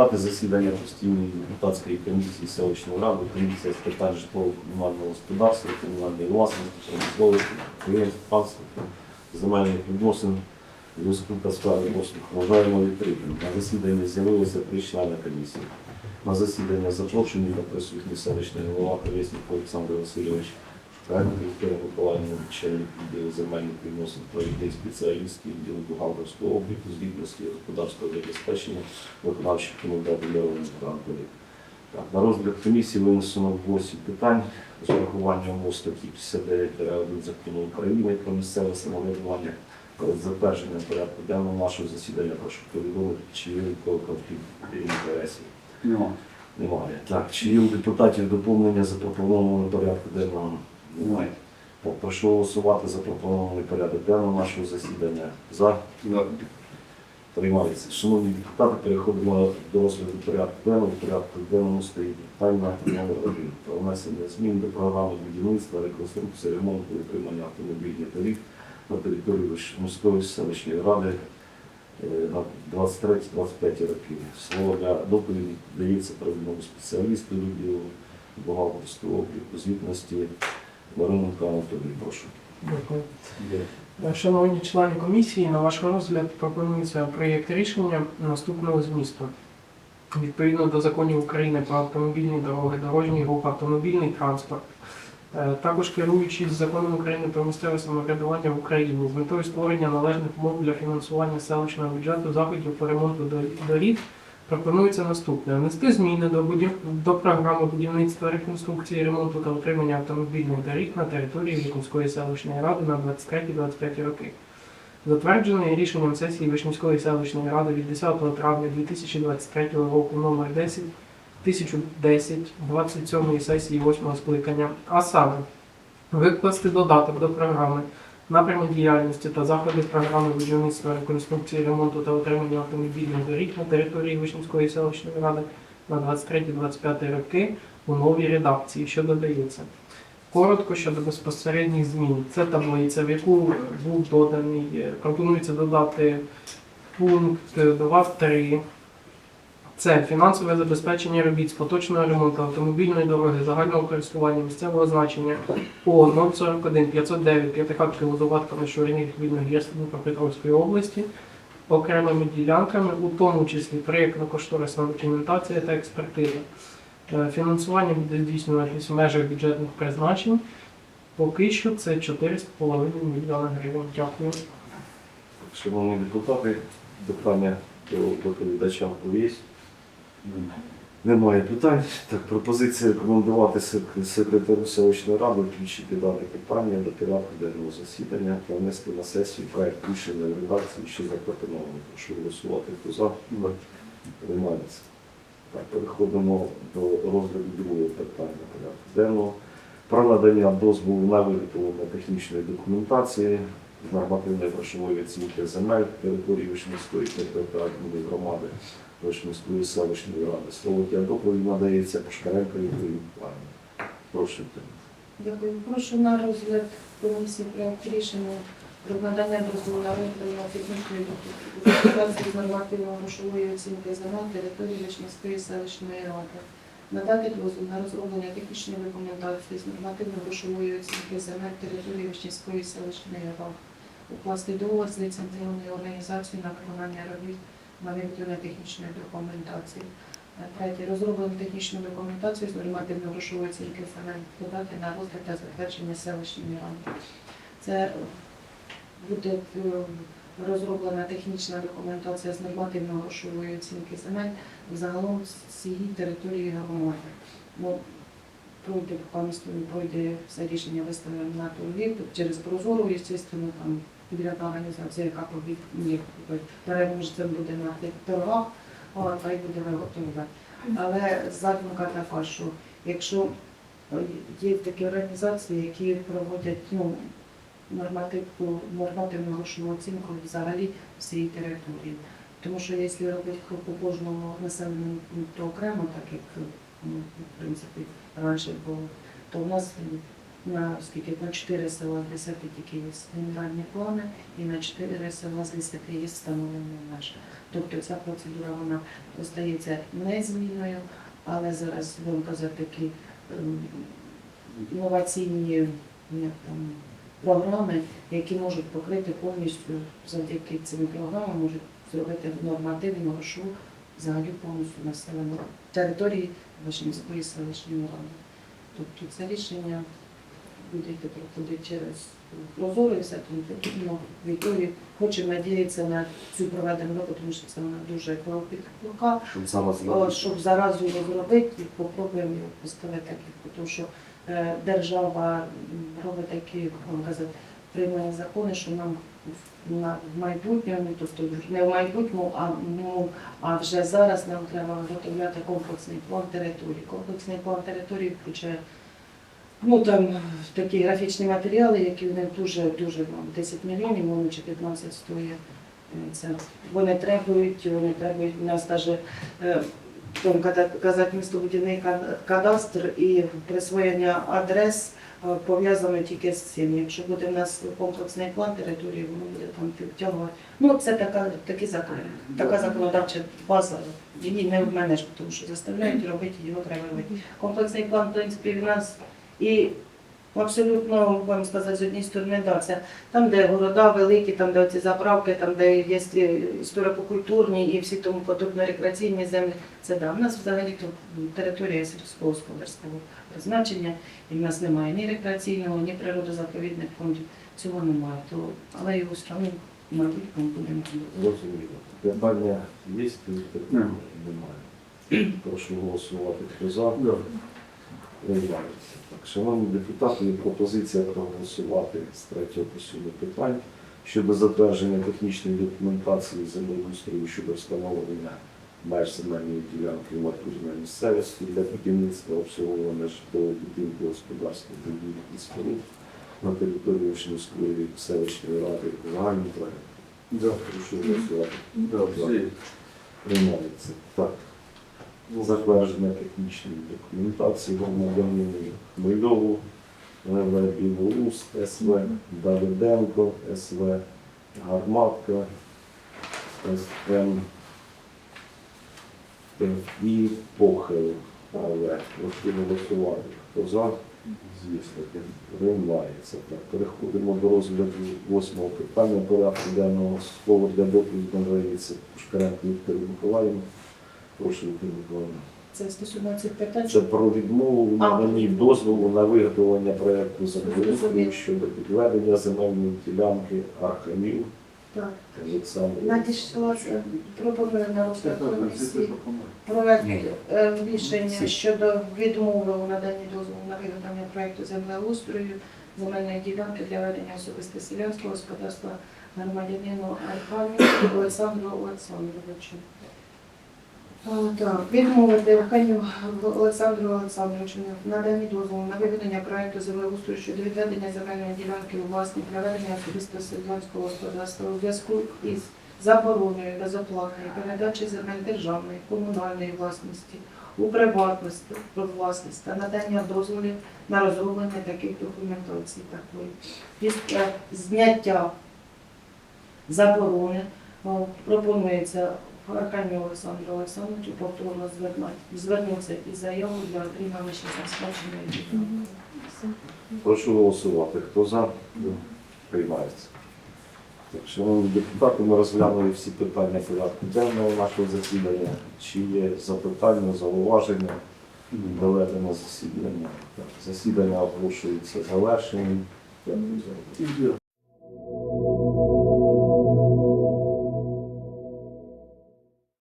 депутати засідання постійної депутатської комісії селищної ради, комісія з питань житлово-комунального господарства, комунальної власності, промисловості, підприємств, земельних відносин, зв'язку та справи послуг. Вважаємо відкритим. На засіданні з'явилося три члени комісії. На засідання запрошені та присутні селищний голова Колєснік Олександр Васильович, Миколаївна, начальник відділу земельних відносин, провідний спеціаліст відділу бухгалтерського обліку, звітності, господарського забезпечення, виконавчий комітет Леонід Франкові. Так, на розгляд комісії винесено 8 питань з урахуванням у статті 59 1 закону України про місцеве самоврядування. Перед затвердженням порядку денного нашого засідання прошу повідомити, чи є конфлікт інтересів. Ну, Немає. Так, чи є у депутатів доповнення запропонованого порядку денного? Немає. Прошу голосувати за пропонований порядок денного нашого засідання. За приймається. Шановні депутати, переходимо до розгляду порядку денного. Порядку денному стоїть питання номер один про внесення змін до програми будівництва, реконструкції, ремонту і утримання автомобільних доріг на території міської селищної ради е, на 23-25 років. Слово для доповіді дається провідному спеціалісту відділу бухгалтерського обліку звітності Мариненко Анатолій. Прошу. Дякую. Шановні члени комісії, на ваш розгляд пропонується проєкт рішення наступного змісту. Відповідно до законів України про автомобільні дороги, дорожній рух, автомобільний транспорт, е, також керуючись законом України про місцеве самоврядування в Україні з метою створення належних умов для фінансування селищного бюджету заходів по ремонту дор- доріг, пропонується наступне: внести зміни до будів... до програми будівництва, реконструкції, ремонту та утримання автомобільних доріг на території Вікунської селищної ради на 23-25 роки. Затверджений рішенням сесії Вишнівської селищної ради від 10 травня 2023 року номер 10 1010 27 сесії 8 скликання, а саме викласти додаток до програми напрями діяльності та заходи програми будівництва, реконструкції, ремонту та утримання автомобільних доріг на території Вишнівської селищної ради на 23-25 роки у новій редакції, що додається. Коротко щодо безпосередніх змін. Це таблиця, в яку був доданий, е, пропонується додати пункт 2.3. Це фінансове забезпечення робіт з поточного ремонту автомобільної дороги загального користування місцевого значення по 041 509 п'ятихатки лозуватка на ширині відповідно гірства Дніпропетровської області окремими ділянками, у тому числі проєктно-кошторисна документація та експертиза. Е, Фінансування буде здійснюватись в межах бюджетних призначень. Поки що це 4,5 мільйона гривень. Дякую. Шановні депутати, питання до доповідача є? Немає питань. Так, пропозиція рекомендувати секретарю селищної ради включити дане питання до порядку денного засідання та внести на сесію проект рішення редакції, що запропоновано. Прошу голосувати. Хто за? Приймається. Так, переходимо до розгляду другого питання порядку денного. Про надання дозволу на виготовлення технічної документації нормативної грошової оцінки земель території Вишнівської територіальної громади Вишнівської селищної ради. Слово для доповіді надається Пушкаренко Юрію Миколаївні. Прошу. Дякую. Прошу на розгляд комісії проект рішення про надання дозволу на виготовлення технічної документації з нормативно-грошової оцінки земель території Вишнівської селищної ради. Надати дозвіл на розроблення технічної документації з нормативно-грошової оцінки земель території Вишнівської селищної ради. Укласти договор з ліцензійною організацією на виконання робіт на виготовлення технічної документації. Третє. Розроблену технічну документацію з нормативно-грошової оцінки земель подати на розгляд та затвердження селищної ради. Це буде е, розроблена технічна документація з нормативно-грошової оцінки земель загалом з цієї території громади. Ну, пройде не пройде все рішення виставлено на торгів через прозору, звісно, там підрядна організація, яка побіг переможцем буде торгах, та й буде виготовлена. Але задумка така, що якщо е, є такі організації, які проводять ну, нормативну нормативну грошову оцінку взагалі всієї території. Тому що якщо робити по кожному населеному пункту окремо, так як ну, в принципі раніше було, то у нас на скільки на 4 села з 10 тільки є генеральні плани, і на 4 села з 10 є встановлені межі. Тобто ця процедура вона остається незмінною, але зараз будемо казати такі ем, інноваційні там, програми, які можуть покрити повністю завдяки цим програмам, можуть зробити нормативну грошову взагалі повністю населену території Вашинської селищної ради. Тобто це рішення буде йти проходити через прозоро і все тому. Вікторії хочемо надіятися на цю проведену тому що це вона дуже кропітка. Щоб зараз щоб заразу його зробити, попробуємо його поставити тому що е, держава робить такі, казати, приймає закони, що нам в- на майбутньому, тобто не в майбутньому, а ну, а вже зараз нам треба виготовляти комплексний план території. Комплексний план території включає ну там такі графічні матеріали, які вони дуже дуже ну, 10 мільйонів, вони чи 15 стоїть. Е, Це вони требують, вони требують у нас навіть е, там, казати містобудівний кад- кадастр і присвоєння адрес е, пов'язано тільки з цим. Якщо буде в нас комплексний план території, воно буде там підтягувати. Ну це така такі закони, така законодавча база. Її не в мене ж, тому що заставляють робити, його треба робити. Комплексний план, в принципі, в нас і абсолютно вам сказати, з однієї сторони, да, це там, де города великі, там, де ці заправки, там, де є історико-культурні і всі тому подобні рекреаційні землі, це да. У нас взагалі тут територія сільськогосподарського призначення, і в нас немає ні рекреаційного, ні природозаповідних фондів. Цього немає. То, але його одно, мабуть, ми будемо робити. Зрозуміло. Питання є? Немає. Прошу голосувати. Хто за? Приймається. Так, шановні депутати, є пропозиція проголосувати з третього по сьомий питань щодо затвердження технічної документації землеустрою щодо встановлення меж земельної ділянки в натурній місцевості для будівництва обслуговування житлового будинку господарських будівель і споруд на території Вишнівської селищної ради. Да. Прошу голосувати. Приймається. Так. Затвердження технічної документації громадянину Хмельову, ЛВ Білоус, СВ, Давиденко, СВ, Гарматка, СМ і Похил. Але прошу голосувати. Хто за? Звісно, приймається. Так, переходимо до розгляду восьмого питання порядку денного слово для доповіді надається Пушкаренко Віктору Миколаївну. Прошу Віктору Миколаївну. Це стосовно цих питань. Це про відмову в наданні дозволу на виготовлення проєкту землеустрою щодо підведення земельної ділянки Архамів Так. Надійшла всі комісії проект е, рішення щодо відмови у наданні дозволу на виготовлення проекту землеустрою земельної ділянки для ведення особисто селянського господарства громадянину Архамі Олександру Олександровичу. А, Так, відмовити Архамію Олександру Олександровичу в наданні дозволу на виведення проекту землеустрою щодо відведення земельної ділянки у власні для ведення особисто селянського господарства у зв'язку із забороною безоплатної передачі земель державної, комунальної власності у приватності про власність та надання дозволів на розроблення таких документацій такої. Після зняття заборони пропонується Арканію Олександру Олександровичу повторно звернутися із заявою для отримання ще спадщини від Прошу голосувати. Хто за? Приймається. Так, шановні депутати, ми розглянули всі питання порядку денного нашого засідання. Чи є запитання, зауваження? Доведено засідання. Так, засідання оголошується завершеним. Дякую за.